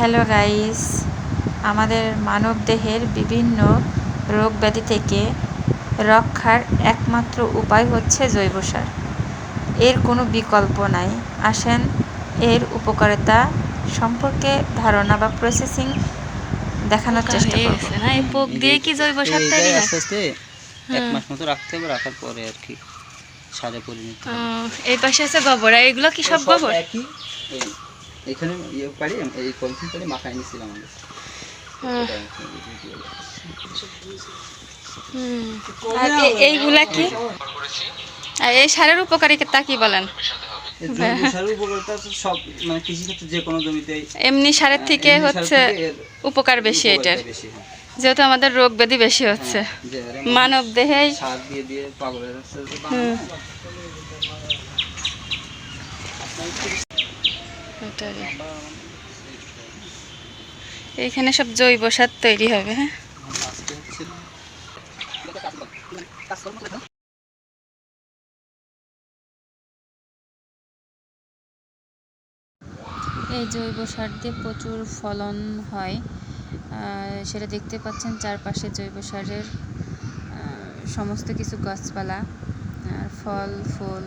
Hello guys. আমাদের মানবদেহের বিভিন্ন রোগ ব্যাধি থেকে রক্ষার একমাত্র উপায় হচ্ছে জৈব সার। এর কোনো বিকল্প নাই। আসেন এর উপকারিতা সম্পর্কে ধারণা বা প্রসেসিং দেখানোর চেষ্টা করব। না এই পোক দিয়ে কি জৈব সার তৈরি হয়? আস্তে আস্তে এক মাস মতো রাখতে হবে রাখার পরে আর কি সারে পরিণত এই পাশে আছে গোবর আর এগুলো কি সব গোবর? একই এই এখানে ইয়ে পারি এই পলিথিন পারি মাখায় নিছিলাম আমরা। এইগুলা কি? আর এই সারের উপকারিতা কি বলেন? মানে এমনি সারের থেকে হচ্ছে উপকার বেশি এটার। হ্যাঁ। যেহেতু আমাদের রোগ ব্যাধি বেশি হচ্ছে। হ্যাঁ, মানব দেহে হুম। এইখানে সব জৈব সার তৈরি হবে হ্যাঁ? এই জৈব সার দিয়ে প্রচুর ফলন হয়। সেটা দেখতে পাচ্ছেন চারপাশে জৈব সারের সমস্ত কিছু গাছপালা, আর ফল, ফুল।